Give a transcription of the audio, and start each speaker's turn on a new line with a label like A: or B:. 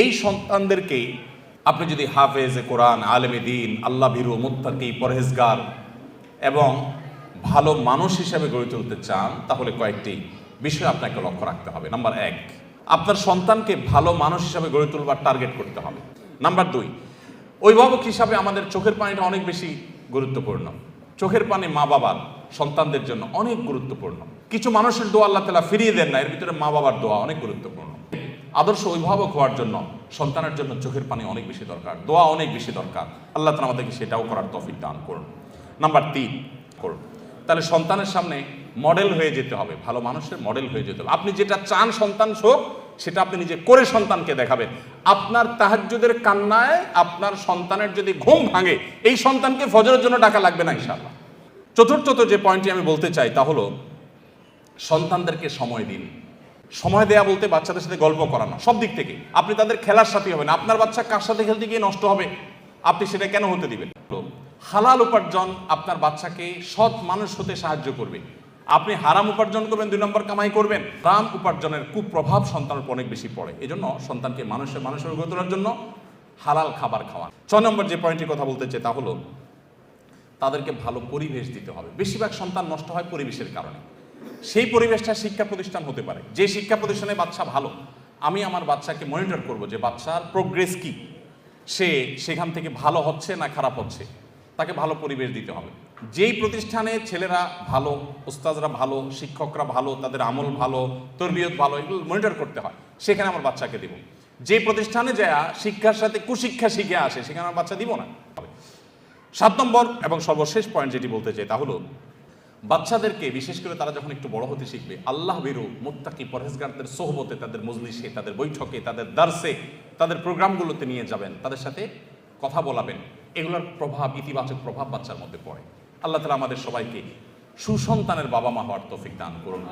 A: এই সন্তানদেরকেই আপনি যদি হাফেজে কোরআন, আলেমে দিন, আল্লাহ ভীরু মুত্তাকি, পরহেজগার এবং ভালো মানুষ হিসেবে গড়ে তুলতে চান, তাহলে কয়েকটি বিষয় আপনাকে লক্ষ্য রাখতে হবে। নাম্বার এক, আপনার সন্তানকে ভালো মানুষ হিসাবে গড়ে তুলবার টার্গেট করতে হবে। নাম্বার দুই, অভিভাবক হিসাবে আমাদের চোখের পানিটা অনেক বেশি গুরুত্বপূর্ণ। চোখের পানি মা বাবার সন্তানদের জন্য অনেক গুরুত্বপূর্ণ। কিছু মানুষের দোয়া আল্লাহ তালা ফিরিয়ে দেন না, এর ভিতরে মা বাবার দোয়া অনেক গুরুত্বপূর্ণ। আদর্শ অভিভাবক হওয়ার জন্য, সন্তানের জন্য চোখের পানি অনেক বেশি দরকার, দোয়া অনেক বেশি দরকার। আল্লাহ তালা আমাদেরকে সেটাও করার তফিক দান করুন। নাম্বার তিন, করুন। তাহলে সন্তানের সামনে মডেল হয়ে যেতে হবে, ভালো মানুষের মডেল হয়ে যেতে হবে। আপনি যেটা চান সন্তান হোক, সেটা আপনি নিজে করে সন্তানকে দেখাবেন। আপনার তাহাজ্জুদের কান্নায় আপনার সন্তানের যদি ঘুম ভাঙে, এই সন্তানকে ফজরের জন্য টাকা লাগবে না ইনশাল্লাহ চতুর্থত যে পয়েন্টটি আমি বলতে চাই তা হলো, সন্তানদেরকে সময় দিন। সময় দেয়া বলতে বাচ্চাদের সাথে গল্প করানো সব দিক থেকে। আপনি তাদের খেলার সাথে হবেন, আপনার বাচ্চা কার সাথে খেলতে গিয়ে নষ্ট হবে? আপনি সেটা কেন হতে দিবেন? হালাল উপার্জন আপনার বাচ্চাকে সৎ মানুষ হতে সাহায্য করবে। আপনি হারাম উপার্জন করবেন, দুই নম্বর কামাই করবেন। রাম উপার্জনের কুপ্রভাব সন্তানের অনেক বেশি পড়ে। এই জন্য সন্তানকে মানুষের মানুষের গড়ে তোলার জন্য হালাল খাবার খাওয়া। ছয় নম্বর যে পয়েন্টটির কথা বলতে চাই তা হলো, তাদেরকে ভালো পরিবেশ দিতে হবে। বেশিরভাগ সন্তান নষ্ট হয় পরিবেশের কারণে। সেই পরিবেশটা শিক্ষা প্রতিষ্ঠান হতে পারে। যে শিক্ষা প্রতিষ্ঠানে বাচ্চা ভালো, আমি আমার বাচ্চাকে মনিটর করব যে বাচ্চার প্রোগ্রেস কি। সে সেখান থেকে ভালো হচ্ছে না খারাপ হচ্ছে? তাকে ভালো পরিবেশ দিতে হবে। যেই প্রতিষ্ঠানে ছেলেরা ভালো, উস্তাদরা ভালো, শিক্ষকরা ভালো, তাদের আমল ভালো, তরবিয়ত ভালো, এগুলো মনিটর করতে হয়, সেখানে আমার বাচ্চাকে দেব। যে প্রতিষ্ঠানে যা শিক্ষার সাথে কুশিক্ষা শিখে আসে, সেখানে আমার বাচ্চা দিব না। সাত নম্বর এবং সর্বশেষ পয়েন্ট যেটি বলতে চাই তা হলো বাচ্চাদেরকে, বিশেষ করে তারা যখন একটু বড় হতে শিখবে, আল্লাহ বেরু মোত্তাকি পরহেজগারদের সোহবতে, তাদের মজলিসে, তাদের বৈঠকে, তাদের দার্সে, তাদের প্রোগ্রামগুলোতে নিয়ে যাবেন, তাদের সাথে কথা বলাবেন। এগুলোর প্রভাব, ইতিবাচক প্রভাব বাচ্চার মধ্যে পড়ে। আল্লাহ তালা আমাদের সবাইকে সুসন্তানের বাবা মা হওয়ার তফিক দান করুন।